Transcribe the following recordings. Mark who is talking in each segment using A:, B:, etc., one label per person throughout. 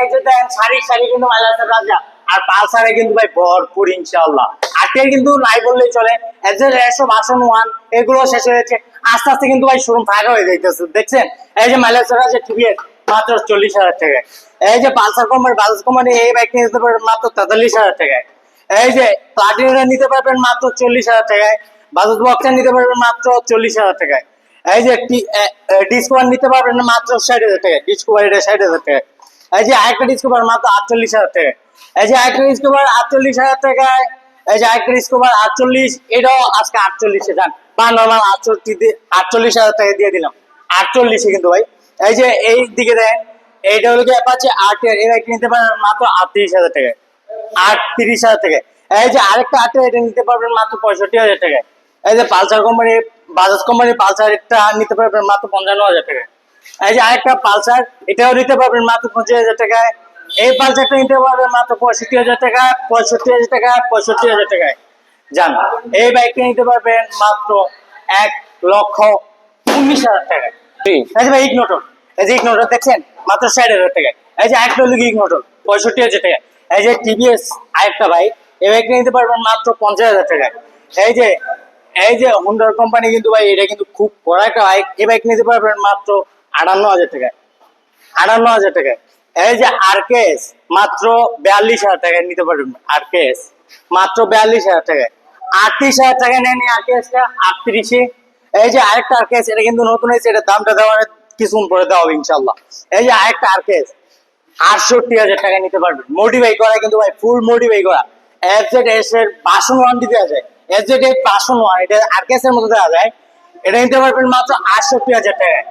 A: এই যে দেন দেখছেন? এই যে মাত্র চল্লিশ হাজার টাকায়। এই যে পালসার কোম্পানি বাজাজ কোম্পানি এই বাইক নিতে পারবেন মাত্র তেতাল্লিশ হাজার টাকায়। এই যে প্লাটিনা নিতে পারবেন মাত্র চল্লিশ হাজার টাকায়। বাজাজ বক্সার নিতে পারবেন মাত্র চল্লিশ হাজার টাকায়। এই যে ডিসকভার নিতে পারবেন মাত্র ষাট হাজার টাকায় ডিসকভার এটা ষাট হাজার টাকায় এই যে আরেকটা ডিসকভার মাত্র আটচল্লিশ হাজার টাকায় এই যে আরেকটা ডিসকভার আটচল্লিশ হাজার টাকায়, এই যে আরেকটা ডিসকভার আটচল্লিশ, এটাও আজকে আটচল্লিশে যান। বা নর্মাল আটচল্লিশ আটচল্লিশ হাজার টাকা দিয়ে দিলাম। আটচল্লিশে কিন্তু ভাই। এই যে এই দিকে দেন, এইটা হলো কি অ্যাপাচি আট এর বাইক নিতে পারেন মাত্র আটত্রিশ হাজার টাকায়। আটত্রিশ হাজার টাকায়। এই যে আরেকটা আটে এটা নিতে পারবেন মাত্র পঁয়ষট্টি হাজার টাকায়। এই যে Pulsar company Bajaj company Pulsar এটা নিতে পারবেন মাত্র পঞ্চান্ন হাজার টাকায়। এই যে আরেকটা পালসার এটাও নিতে পারবেন মাত্র পঁচিশ হাজার টাকায়। এই পালসারটা নিতে পারবেন মাত্র পঁয়ষট্টি হাজার টাকা পঁয়ষট্টি হাজার টাকা পঁয়ষট্টি হাজার টাকায়। যান এই বাইকটা নিতে পারবেন মাত্র এক লক্ষ উনিশ হাজার টাকায়। যে ভাই ইগনোটর এই যে ইগনোটর দেখছেন? মাত্র ষাট হাজার টাকায়। এই যে আরেকটা হলো ইগনোটর পঁয়ষট্টি হাজার টাকায়। এই যে টিভিএস আরেকটা বাইক এই বাইকটা নিতে পারবেন মাত্র পঞ্চাশ হাজার টাকায়। এই যে এই যে হুন্ডার কোম্পানি কিন্তু ভাই, এটা কিন্তু খুব কড়া একটা বাইক এই বাইক নিতে পারবেন মাত্র আটান্ন হাজার টাকায়। আটান্ন হাজার টাকায়। এই যে আর আরকেএস মাত্র বিয়াল্লিশ হাজার টাকায় নিতে পারবেন আর আরকেএস মাত্র বিয়াল্লিশ হাজার টাকায়। আটত্রিশ হাজার টাকায় নেন আরকেএসটা আটত্রিশে। এই যে আরেকটা আর আরকেএস এটা কিন্তু নতুন হয়েছে এটা দামটা দেওয়ার কিছুক্ষণ পরে দেওয়া হবে ইনশাল্লাহ এই যে আরেকটা আর আরকেএস আটষট্টি হাজার টাকা নিতে পারবেন। মডিফাই করা কিন্তু ভাই ফুল মডিফাই করা। এফ জেড এস এর বাসন ওয়ারেন্টি দেওয়া যায়। এফ জেড এর বাসন ওয়ান এটা আরকেএস এর মতো দেওয়া যায়। এটা নিতে পারবেন মাত্র আটষট্টি হাজার টাকায়।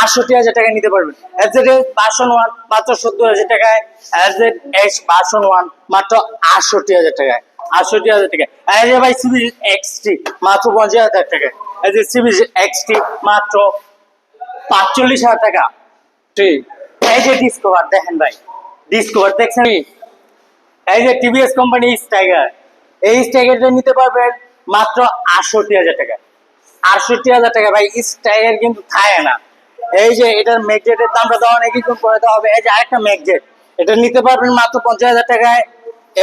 A: আটষট্টি হাজার টাকায় নিতে পারবেন। এফজেড এস বাসন ওয়ান মাত্র সত্তর হাজার টাকায়। এফজেড এস বাসন ওয়ান মাত্র আটষট্টি হাজার টাকায়। আটষট্টি হাজার টাকায়। যে ভাই সিবি এক্সটি মাত্র পঞ্চাশ হাজার টাকায় এই যে সিবি এক্সটি মাত্র পাঁচচল্লিশ হাজার টাকা।
B: ঠিক
A: এই যে ডিসকভার দেখেন ভাই। ডিসকভার দেখছেন? এই যে টিভিএস কোম্পানি স্টাইগার এই স্টাইগারটা নিতে পারবেন মাত্র আটষট্টি হাজার টাকা। আটষট্টি হাজার টাকা, ভাই স্টাইগার কিন্তু খায় না। এই যে এটার ম্যাগজেটের দামটা দেওয়া কিছু করে হবে। এই যে আরেকটা ম্যাগজেট এটা নিতে পারবেন মাত্র পঞ্চাশ হাজার টাকায়।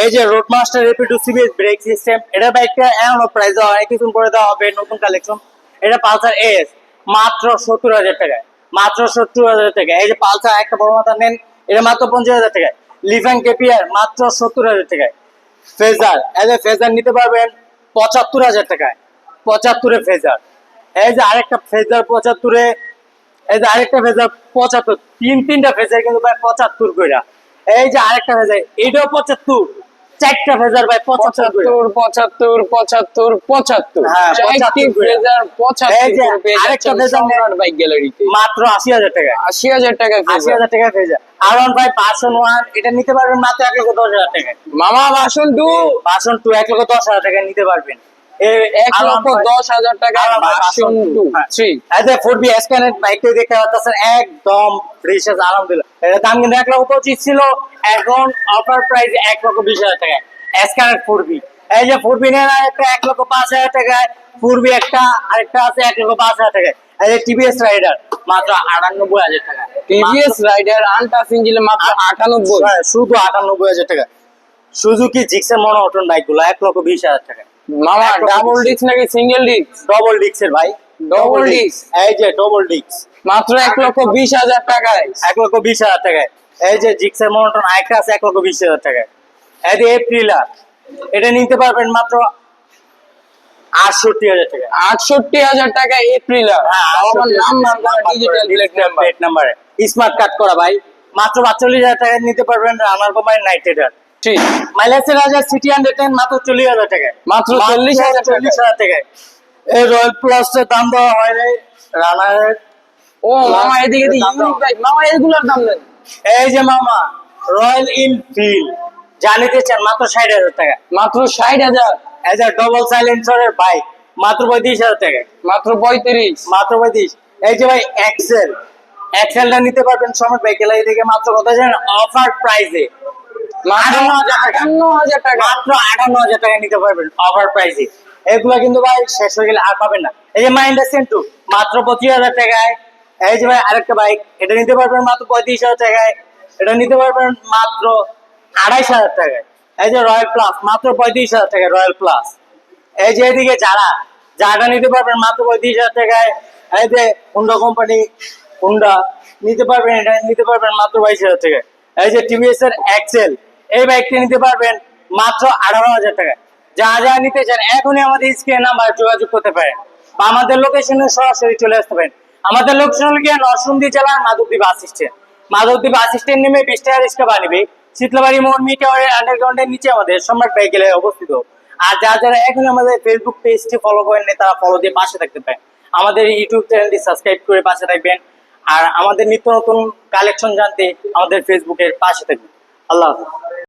A: এই যে road master Rapido CBS brake system এটা বাইকটা এমন প্রাইস দেওয়া অনেক কিছু করে দেওয়া হবে, নতুন কালেকশন এটা পালসার এস মাত্র সত্তর হাজার টাকায়। মাত্র সত্তর হাজার টাকা এই যে পালসার একটা বড় মাথা নেন, এটা মাত্র পঞ্চাশ হাজার টাকায়। লিফ্যান কেপিয়ার মাত্র সত্তর হাজার টাকায়। ফেজার এজ এ ফেজার নিতে পারবেন পঁচাত্তর হাজার টাকায়। পঁচাত্তরে ফেজার। এই যে আরেকটা ফেজার পঁচাত্তরে, এই যে আরেকটা ফেজার পঁচাত্তর, তিন তিনটা ফেজার কিন্তু পঁচাত্তর কইরা। এই যে আরেকটা ফেজার এইটাও পঁচাত্তর। চারটা ভাই পঁচাত্তর
B: পঁচাত্তর পঁচাত্তর
A: হ্যাঁ,
B: চারটি ফ্রেজার পঁচাত্তর
A: এই যে
B: করে পেয়ে
A: আরেকটা ফ্রেজার
B: সম্রাট বাইক গ্যালারিতে।
A: মাত্র আশি হাজার টাকা।
B: আশি হাজার টাকা
A: আশি হাজার টাকা আর ওয়ান এটা নিতে পারবেন মাত্র এক লক্ষ দশ হাজার টাকা।
B: মামা বাসন টু
A: এক লক্ষ দশ হাজার টাকা নিতে পারবেন।
B: এক লক্ষ দশ হাজার টাকা টু
A: হ্যাঁ।
B: থ্রি
A: এই ফোর বি স্ক্যানের বাইকটা দেখতে পাচ্ছেন একদম আলহামদুলিল্লাহ দাম কিন্তু এক লক্ষ পঁচিশ ছিল এখন অফার প্রাইস এক লক্ষ বিশ হাজার টাকায়। স্ক্যানের ফোর বি এই যে ফোর বি নেন একটা এক লক্ষ পাঁচ হাজার টাকায়। ফোর বি একটা আরেকটা আছে এক লক্ষ পাঁচ হাজার টাকায়। এই যে টিভিএস রাইডার মাত্র আটানব্বই হাজার টাকা।
B: টিভিএস রাইডার আনটাস মাত্র আটানব্বই।
A: হ্যাঁ, শুধু আটানব্বই হাজার টাকা। সুজুকি জিক্সের মনোটন বাইকগুলো এক লক্ষ বিশ হাজার টাকা
B: মামা ডাবল। ডিস্ক নাকি সিঙ্গেল ডিস্ক
A: ডবল ভাই।
B: Disc?
A: এই যে ডবল ডিক্স
B: মাত্র এক লক্ষ বিশ হাজার টাকায়।
A: এক লক্ষ বিশ হাজার টাকায়। এই যে জিক্সের মনোটন আরেকটা আছে এক লক্ষ বিশ হাজার টাকায়। এই যে এটা নিতে পারবেন মাত্র আটষট্টি হাজার টাকা
B: আটষট্টি হাজার টাকা এপ্রিলার
A: হ্যাঁ,
B: আমার number digital plate number
A: smart card করা ভাই। মাত্র পাঁচচল্লিশ হাজার টাকা নিতে পারবেন রানার কোম্পানি নাইট
B: ঠিক
A: মাইলেজের হাজার সিটি হান্ড্রেড টেন মাত্র চল্লিশ হাজার টাকায়।
B: মাত্র 40,000 টাকায়।
A: চল্লিশ হাজার টাকায়। এই রয়্যাল প্লাসের দাম দেওয়া হয় নাই রানারের
B: ও মামা এদিকে। ইউনিক বাইক মামা এগুলোর দাম দেন।
A: এই যে মামা রয়্যাল ইনফিল্ড জানিতে চান মাত্র ষাট হাজার টাকা।
B: মাত্র ষাট হাজার?
A: এই যে ডবল সাইলেন্সারের বাইক মাত্র পঁয়ত্রিশ হাজার টাকা
B: মাত্র পঁয়ত্রিশ।
A: মাত্র পঁয়ত্রিশ। এই যে ভাই এক্সেল এক্সেলটা নিতে পারবেন সময় বাইক এলাই থেকে মাত্র কত জানেন? অফার প্রাইসে আটান্ন হাজার টাকা।
B: আটান্ন হাজার টাকা।
A: মাত্র আটান্ন হাজার টাকা নিতে পারবেন অফার প্রাইসে এগুলো কিন্তু ভাই শেষ হয়ে গেলে আর পাবেন না। এই যে মাইন্ডা সেন্টু মাত্র পঁচিশ হাজার টাকায়। এই যে ভাই আরেকটা বাইক এটা নিতে পারবেন মাত্র পঁয়ত্রিশ হাজার টাকায়। এটা নিতে পারবেন মাত্র আড়াইশ হাজার টাকায়। এই যে রয়্যাল প্লাস মাত্র পঁয়ত্রিশ হাজার টাকায় রয়্যাল প্লাস এই যে এদিকে যারা যারা নিতে পারবেন মাত্র পঁয়ত্রিশ হাজার টাকায়। এই যে হুন্ডা কোম্পানি হুন্ডা নিতে পারবেন এটা নিতে পারবেন মাত্র বাইশ হাজার টাকায়। এই যে টিভিএস এর এক্সেল এই বাইকটি নিতে পারবেন মাত্র আঠারো হাজার টাকায়। যা যা নিতে চান এখনই আমাদের স্ক্রিনে নাম্বার যোগাযোগ করতে পারেন বা আমাদের লোকেশনে সরাসরি চলে আসতে পারেন। আমাদের লোকেশন হল গিয়ে নরসিংদী জেলার Madhabdwip bus stand Madhabdwip bus stand নেমে বিশ টাকা রিক্সা বানিবে শীতলাবাড়ি মোড় মিটাওয়ারের আন্ডারগ্রাউন্ডের নিচে আমাদের সম্রাট বাইকেলে অবস্থিত। আর যারা যারা এখন আমাদের ফেসবুক পেজটি ফলো করেন নি, তারা ফলো দিয়ে পাশে থাকতে পারেন। আমাদের ইউটিউব চ্যানেলটি সাবস্ক্রাইব করে পাশে থাকবেন। আর আমাদের নিত্য নতুন কালেকশন জানতে আমাদের ফেসবুকের পাশে থাকবেন। আল্লাহ